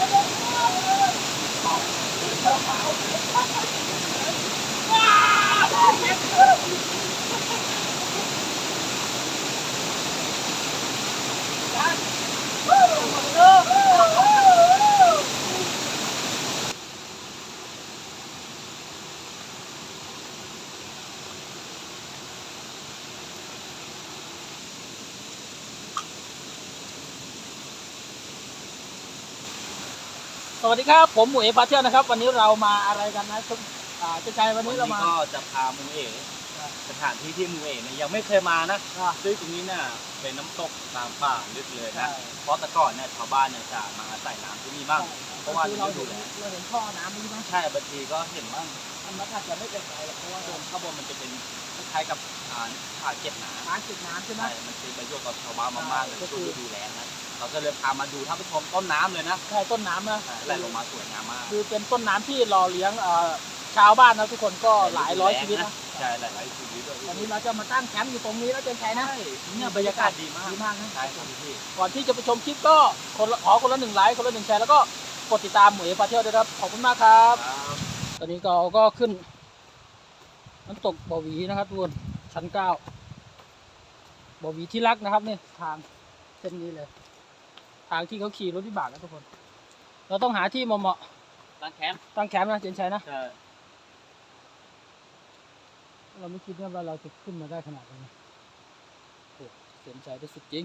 Wow! สวัสดีครับ ผมหมวยปาเที่ยวนะครับ วันนี้เรามาอะไรกันนะคุณอ่าเจะใจวันวันนี้นี้เรามา ก็จะพามูเอ๋สถานที่ที่มูเอ๋เนี่ยยังไม่เคยมานะอ่า ซึ่งตรงนี้เนี่ยเป็นน้ำตกตามป่าลึกเลยใช่ นะเพราะแต่ก่อนเนี่ยชาวบ้านเนี่ยจะมาใส่น้ำที่นี่บ้าง เพราะว่าคือเราเราดูเห็นแลเราเห็นท่อน้ำนี้ไหมใช่บางทีก็เห็นบ้างมันมันอาจจะไม่เป็นไรหรอกเพราะว่าข้างบนข้างบนมันจะเป็นคล้ายๆกับอ่าผ่าเก็บน้ำน้ำจิบน้ำใช่ไหม ใช่มันเป็นประโยชน์กับชาวบ้านมากๆเลยก็คืช่วอยฤดูแล้งนะ เราก็เลยพามาดูท่านผู้ชมต้นน้ำเลยนะใช่ต้นน้ำนะใช่ไหลลงมาสวยงามมากคือเป็นต้นน้ำที่รอเลี้ยงเอ่อชาวบ้านนะทุกคนก็หลายร้อยชีวิตนะใช่หลายๆชีวิตด้วยวันนี้เราจะมาตั้งแคมป์อยู่ตรงนี้แล้วเจนชัยนะใช่เนี่ยบรรยากาศดีมากดีมากนะ ใช่ครับพี่ก่อนที่จะไปชมคลิปก็คนละขอคนละหนึ่งไลค์คนละหนึ่งแชร์แล้วก็กดติดตามหมวยปาเที่ยวด้วยนะครับขอบคุณมากครับ ครับตอนนี้เราก็ขึ้นน้ำตกบ่อหวีนะครับทุกคนชั้นเก้าบ่อหวีที่รักนะครับนี่ทางเส้นนี้เลย ทางที่เขาขี่รถวิบากนะทุกคน เราต้องหาที่เหมาะร้านแคมป์ๆตั้งแคมป์นะเจนชัยนะ ใช่เราไม่คิดว่าเราจะขึ้นมาได้ขนาดนี้นะโอ้เสียใจที่สุดจริง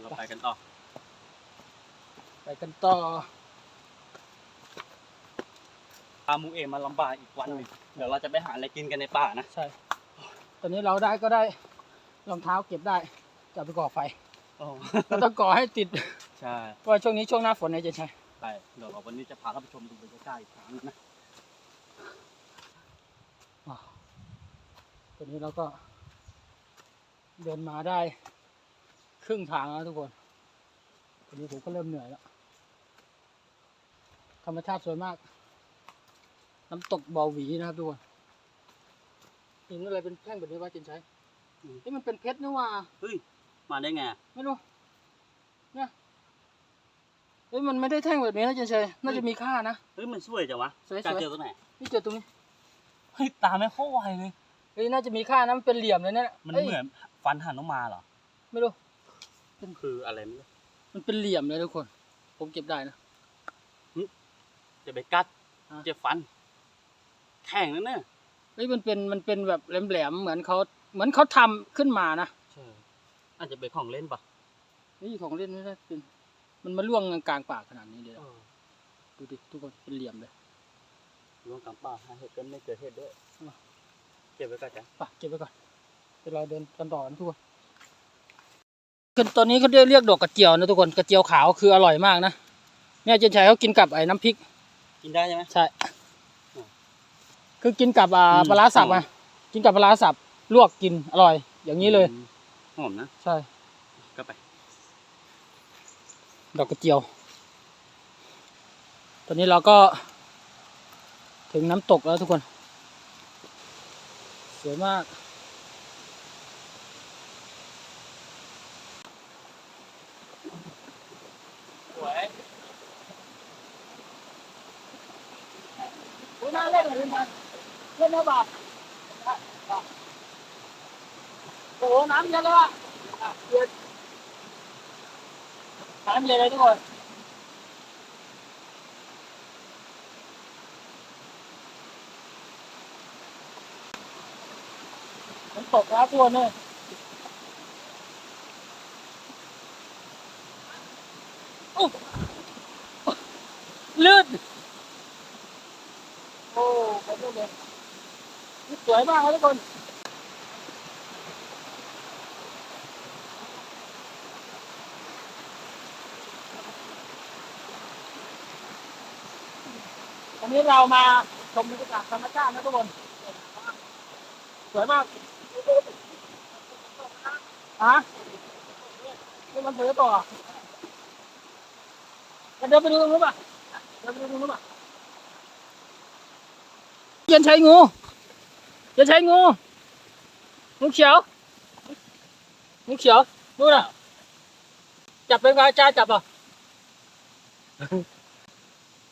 เราไปกันต่อ ไปกันต่อ พามูเอมาลำบากอีกวันหนึ่งเดี๋ยวเราจะไปหาอะไรกินกันในป่านะ ใช่ ตอนนี้เราได้ก็ได้รองเท้าเก็บได้จะเอาไปก่อไฟ โอ้เราต้องก่อให้ติดใช่เพราะว่าช่วงนี้ช่วงหน้าฝนเนี่ยเจนชัยไปเดี๋ยวเราวันนี้จะพาท่านผู้ชมดูบรรยากาศอีกครั้งนะว้าวตอนนี้เราก็ เดินมาได้ ครึ่งทางแล้วทุกคนตอนนี้ผมก็เริ่มเหนื่อยแล้ว ธรรมชาติสวยมาก น้ำตกบ่อหวีนะครับทุกคนเห็นอะไรเป็นแท่งแบบนี้ว่าจินชัยนี่มันเป็นเพชรนี่ว่าเฮ้ย มาได้ไงไม่รู้เนี่ยเฮ้ยมันไม่ได้แท่งแบบนี้นะจินชัยน่าจะมีค่านะ เฮ้ยมันสวยจังวะสวยการๆเจอตรงไหนนี่เจอตรงนี้เฮ้ยตาไม่เข้าไวเลย เฮ้ยน่าจะมีค่านะมันเป็นเหลี่ยมเลยเนี่ยมันอ้ยเหมือนฟันหันออกมาเหรอไม่รู้คืออะไรไม่รู้มันเป็นเหลี่ยมเลยทุกคน ผมเก็บได้นะ จะไปกัดอะจะฟัน แข็งนั่นเนี่ยเฮ้ยมันเป็นมันเป็นแบบแหลมๆเหมือนเขาเหมือนเขาทำขึ้นมานะใช่ อาจจะเป็นของเล่นปะนี่ของเล่นไม่ได้เป็นมันมาล่วงกลางปากขนาดนี้เลยเหรอดูดิทุกคนเป็นเหลี่ยมเลยร่วงกำป่าหาเห็ดก็ไม่เจอเห็ดด้วยอะเก็บไว้ก่อนจ้ะไปเก็บไว้ก่อนเดี๋ยวเราเดินกันต่อนะทุกคนคือตอนนี้เขาเรียกเรียกดอกกระเจียวนะทุกคนกระเจียวขาวคืออร่อยมากนะเนี่ยเจนชัยเขากินกับไอ้น้ำพริก กินได้ใช่ไหมใช่อืมคือกินกับอ่าอืมปลาร้าสับหอมอะกินกับปลาร้าสับลวกกินอร่อย อย่างนี้เลยอืม หอมนะ ใช่ ก็ไป ดอกกระเจียว ตอนนี้เราก็ ถึงน้ำตกแล้วทุกคน สวยมาก สวย โอ้ยน่าเล่นเลยเล่นนะเล่นนะบ่าโอ้โหน้ำ เยอะเลยอะอะเย็นน้ำเย็นเลยทุกคนมันตกแล้วตัวเนี่ยลื่นโอ้ขอบคุณเลยนี่สวยมากครับทุกคน วันนี้เรามาชมบรรยากาศธรรมชาตินะทุกคน สวยมากฮะนี่มันเสือต่อเดินไปดูตรงนู้นป่ะเดินไปดูตรงนู้นป่ะเย็นใช้งูเย็นใช้งูงูเขียวงูเขียวนู่นน่ะจับเป็นไงจ้าจับอะ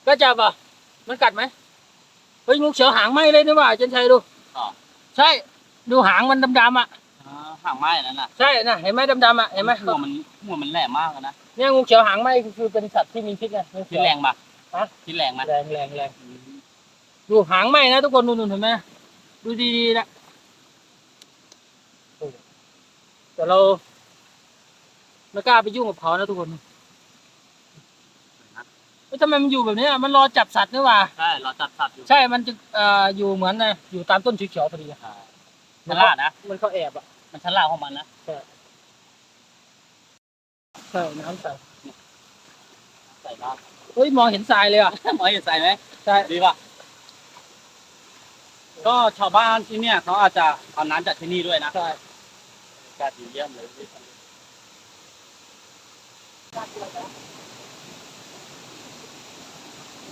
ก็จับอะ มันกัดไหมเฮ้ยงูเขียวหางไหมเลยนี่หว่าเจนชัยดูอ๋อ ใช่ ดูหางมันดำๆอะอ่าห่างไม้นั่นน่ะใช่น่ะเห็นไหมดำๆอะเห็นไหมหัวมันหัวมันแหลมมากเลยนะเนี่ยงูเขียวหางไหมคือเป็นสัตว์ที่มีพิษไงงูคิเขีดยว แรงปะฮะ คิดแรงไหมแรงแรงแรงดูหางไหมนะทุกคนดูดูเห็นไหมดูดีๆนะโอ้แต่เราไม่กล้าไปยุ่งกับเขานะทุกคนเฮ้ย ทำไมมันอยู่แบบนี้อะมันรอจับสัตว์นี่หว่า ใช่เราจับสัตว์อยู่ใช่ มันจะเอ่ออยู่เหมือนนะอยู่ตามต้นเขียวๆพอดีอะฉลาดนะ มันเขาแอบอะ มันฉลาดของมันนะใช่น้ำใสใส่น้เฮ้ยมองเห็นทรายเลยอะำหมอเห็นใส่ไหมใช่ ดีป่ะ ก็ชาวบ้านที่เนี่ยเขาอาจจะเอาน้ำจากที่นี่ด้วยนะใช่การดีเยี่ยมเลย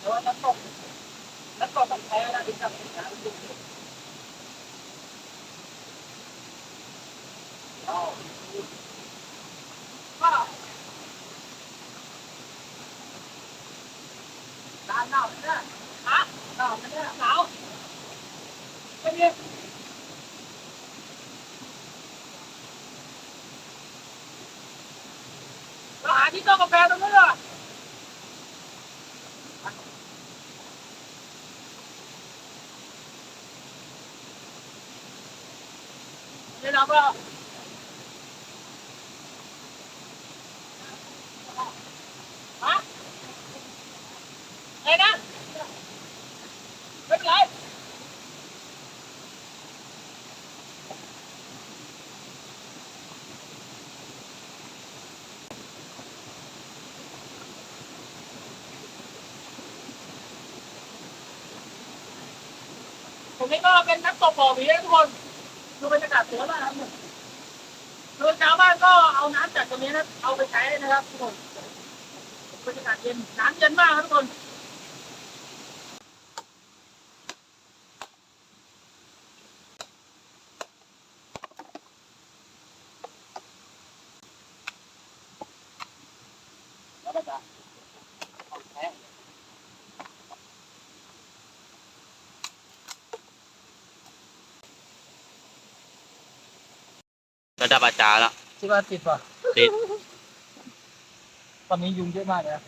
แต่ว่าน้ำตกน้ำตกมันแพ้นะที่ทำให้น้ำดูหนาวหนาวเนี่ยฮะหนาวเนี่ยหนาวไม่มีเราหาที่ต้มกาแฟตรงนู้นเลย นี่ เราก็ฮะอะไรนะไม่เป็นไรตรงนี้ก็เป็นน้ำตกบ่อผีนะทุกคน ดูบรรยากาศสวยมากครับคือชาวบ้านก็เอาน้ำจากตรงนี้นะเอาไปใช้นะครับทุกคนบรรยากาศเย็นน้ำเย็นมากครับทุกคน แล้วก็จะเอาแท้ ระดับอาจารย์ละที่ว่าติดป่ะติดตอนนี้ยุงเยอะมากเลยนะ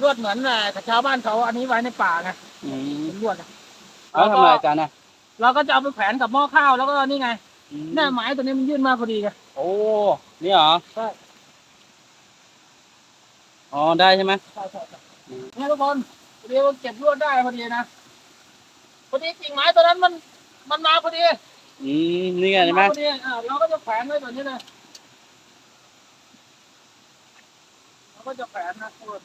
ลวดเหมือนเอ่อชาวบ้านเขาอันนี้ไว้ในป่าไงอืมเป็นลวดอะแล้วทำไมอาจารย์นะ เราก็จะเอาไปแขวนกับหม้อข้าวแล้วก็นี่ไงหน้าไม้ตัวนี้มันยื่นมาพอดีไงโอ้นี่เหรอใช่อ๋อได้ใช่ไหมใช่ใช่ใช่เนี่ยทุกคนพอดีว่าเก็บลวดได้พอดีนะพอดีกิ่งไม้ตัวนั้นมันมันมาพอดีอืมนี่ไงใช่ไหมาพอดีอ่าเราก็จะแขวนไว้แบบนี้นะเราก็จะแขวนนะทุกคน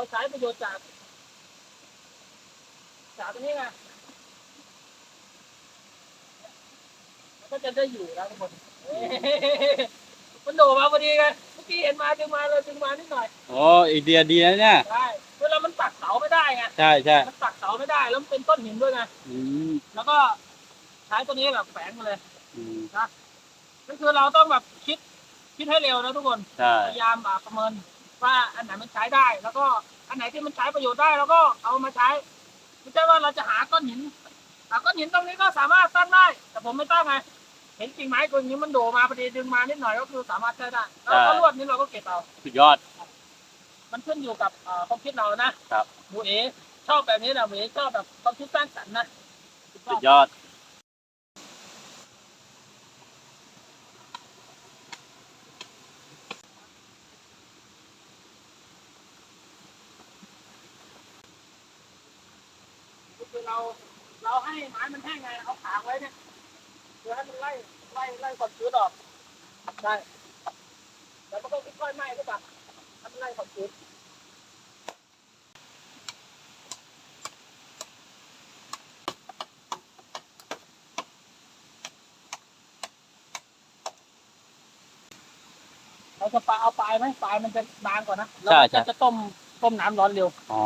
เราใช้ประโยชน์จาก จากตรงนี้ไงมันก็จะได้อยู่แล้วทุกคนเฮ้ยมันโดดมาพอดีไงเมื่อกี้เห็นมาดึงมาเลยดึงมานิดหน่อยโอ้ไอเดียดีนะเนี่ยใช่เวลามันปักเสาไม่ได้ไงใช่ใช่มันปักเสาไม่ได้แล้วมันเป็นต้นหินด้วยไงอืมแล้วก็ใช้ตัวนี้แบบแฝงมาเลยอืมก็คือเราต้องแบบคิดคิดให้เร็วนะทุกคนใช่พยายามอะประเมิน ว่าอันไหนมันใช้ได้ แล้วก็อันไหนที่มันใช้ประโยชน์ได้เราก็เอามาใช้ไม่ใช่ว่าเราจะหาก้อนหินหาก้อนหินตรงนี้ก็สามารถตั้งได้ แต่ผมไม่ตั้งไงผเห็นกิ่งไม้ตัวนี้มันโดมาพอดีดึงมานิดหน่อยก็คือสามารถใช้ได้แล้วก็ลวดนี้เราก็เก็บเอาสุดยอด มันขึ้นอยู่กับเอ่อความคิดเรานะครับหมูเอชอบแบบนี้นะหมูเอชอบแบบความคิดสร้างสรรค์นะสุดยอด คือเราเราให้ไม้มันแห้งไงเอาขางไว้เนี่ยเพื่อให้มันไล่ไล่ไล่ความชื้นออกใช่แล้วมันก็ค่อยๆไหม้ขึ้นไปให้มันไล่ความชื้นเราจะปลาเอาปลายไหมปลายมันจะบางกว่านะแล้วใช่มันใช่จะจะต้มต้มน้ำร้อนเร็ว อ๋อ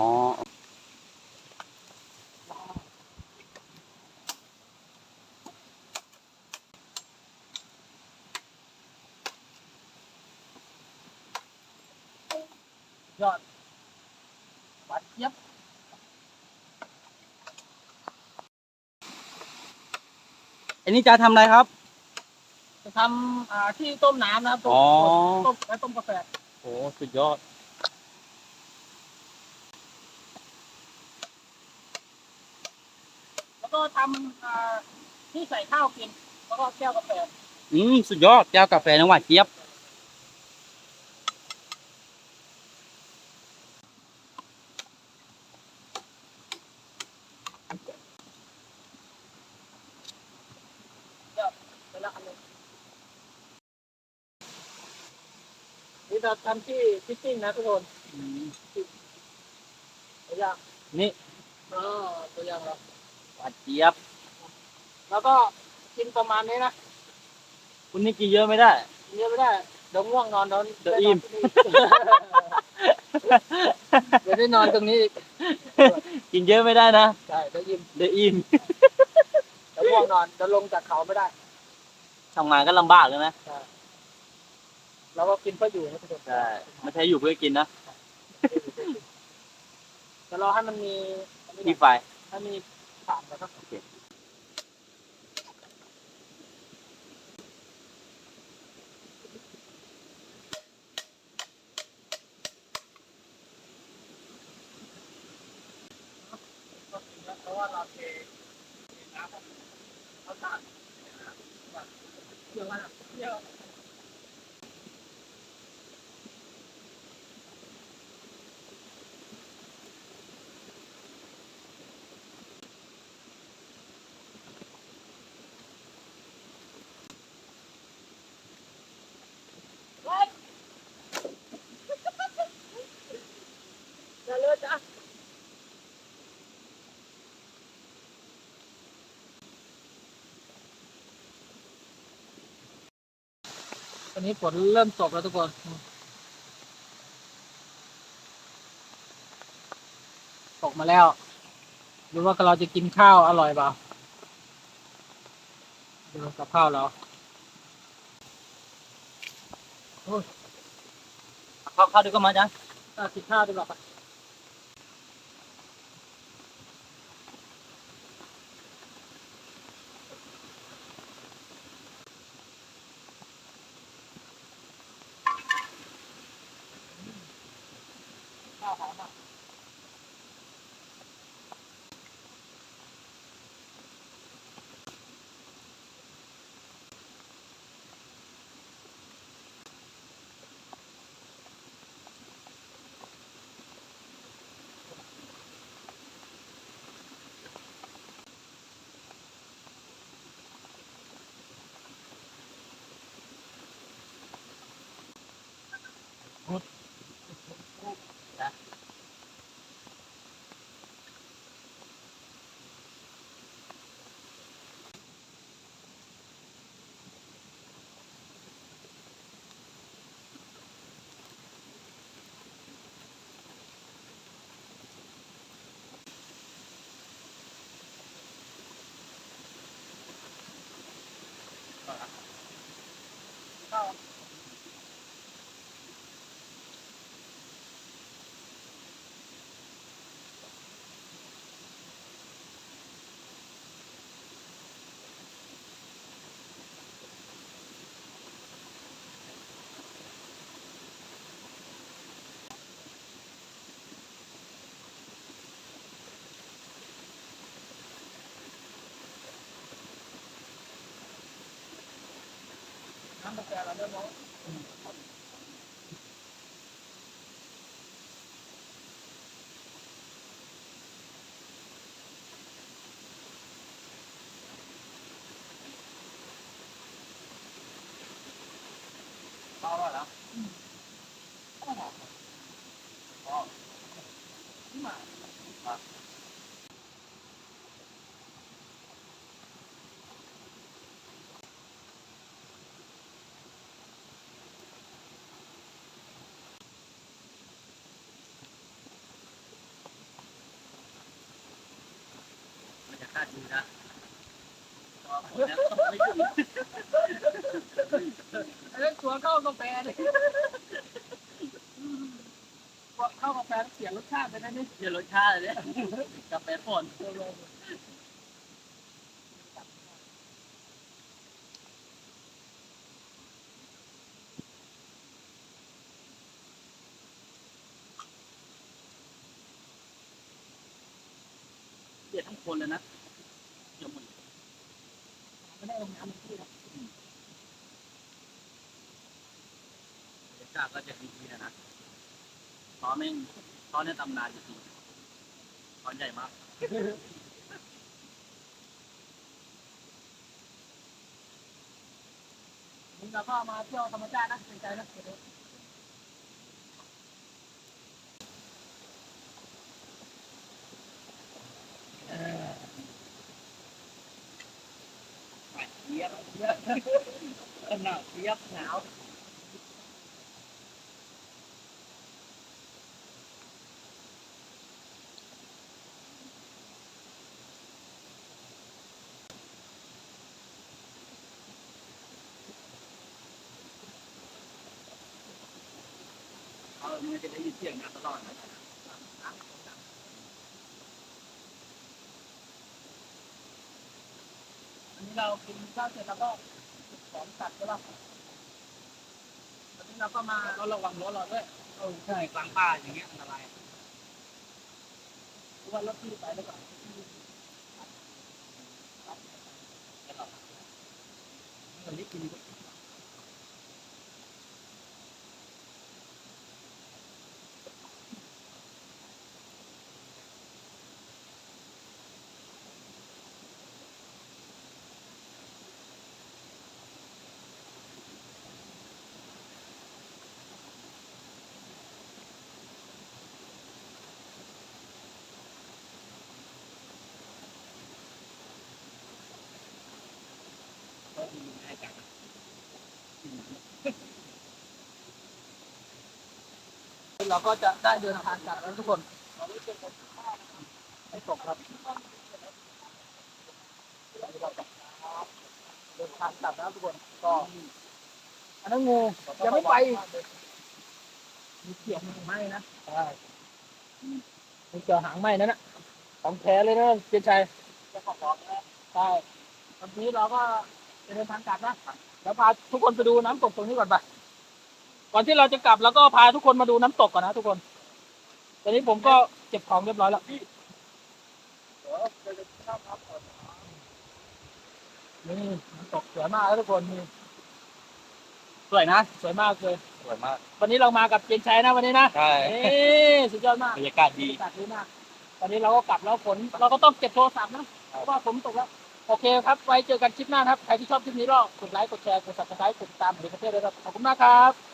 ยอดหวานเจี๊ยบ อั นนี้จะทำอะไรครับ จะทำอ่าที่ต้มน้ำนะครับต้มอ๋อ ต้มและต้มกาแฟโอ้สุดยอด แล้วก็ทำอ่าที่ใส่ข้าวกิน แล้วก็แก้วกาแฟอืมสุดยอดแก้วกาแฟน้ำหวานเจี๊ยบ ไปละอันหนึงนี่เราทำที่ฟิตติ้งนะทุกคนตัวอย่างนี่อ๋อตัวอย่างเราหวานเจี๊ยบ แล้วก็กินประมาณนี้นะคุณนี่กินเยอะไม่ได้กินเยอะไม่ได้เดี๋ยวง่วงนอนเดี๋ยวเดี๋ยวอิ่มเดี๋ยวได้นอนตรงนี้อีกกินเยอะไม่ได้นะใช่เดี๋ยวอิ่มเดี๋ยวอิ่มเดี๋ยวง่วงนอนเดี๋ยวลงจากเขาไม่ได้ทำงานก็ลำบากเลยนะ เราก็กินเพื่ออยู่นะทุกคนใช่ไม่ใช่อยู่เพื่อกินนะแต่เราให้มันมีมีไฟให้มีผ่านนะครับโอเคเพราะว่าเราเทน้ำเขาตัดเยอะมากเยอะ เลิศจ้ะตอนนี้ฝนเริ่มตกแล้วทุกคนตกมาแล้ว ดูว่าเราจะกินข้าวอร่อยเปล่าดูกับข้าวเราเข้าเข้าดูก็มาจ้ะอะกินข้าวดีกว่าปะ ข้าว กาแฟเราเริ่มร้อน เข้าแล้วเหรอ ที่มา บรรยากาศดีนะพอฝนแล้วตก ไม่หยุดอันนี้ตัวเข้ากาแฟเลยเข้ากาแฟเสียรสชาติไปนะนี่เดี๋ยรสชาติเลยเนี่ยกาแฟฝนเปียทั้งคนเลยนะเดี๋ยวหมด ไม่ได้ล งน้ำที่นะบรรยากาศก็จะดีๆนะนะตอนแม่งตอนนี้ตำนานจริงๆตอนใหญ่มากนี่เราก็มาเที่ยวธรรมชาตินะเป็นใจนะ เยียบเยียบหนาวเยียบหนาว เออมันจะได้ยินเสียงน้ำตลอดนะ อันนี้ เรากินข้าวเสร็จแล้วก็ของตัดใช่ป่ะอันนี้เราก็มาเราระวังรถเราด้วยเออใช่กลางป่าอย่างเงี้ยอันตรายดูว่ารถที่ไปแล้วก็เปล่ามันรีบกินดีกว่า เราก็จะได้เดินทางกลับแล้วทุกคนไม่ตกครับเดินทางกลับแล้วทุกคนก็อันนั้นงูยังไม่ไปมีเกี่ยวหางไหมนะใช่มีเกี่ยวหางไหมนั่นนะของแท้เลยนะเจนชัยจะขอบอกนะใช่วันนี้เราก็จะเดินทางกลับนะแล้วพาทุกคนไปดูน้ำตกตรงนี้ก่อนไป ก่อนที่เราจะกลับแล้วก็พาทุกคนมาดูน้ำตกก่อนนะทุกคน ตอนนี้ผมก็เก็บของเรียบร้อยแล้วเดี๋ยวจะจะเข้าพักก่อนนี่น้ำตกสวยมากแล้วทุกคนนี่สวยนะสวยมากเลย สวยมากวันนี้เรามากับเจนชัยนะวันนี้นะใช่เอ๊สุดยอดมากบรรยากาศดีบรรยากาศดีมากตอนนี้เราก็กลับแล้วฝนเราก็ต้องเก็บโทรศัพท์นะเพราะว่าฝนตกแล้วโอเคครับ ไว้เจอกันคลิปหน้านะครับ ใครที่ชอบคลิปนี้ก็กดไลค์ กดแชร์ กด subscribe กดติดตามหรือประเทศด้วยครับ ขอบคุณมากครับ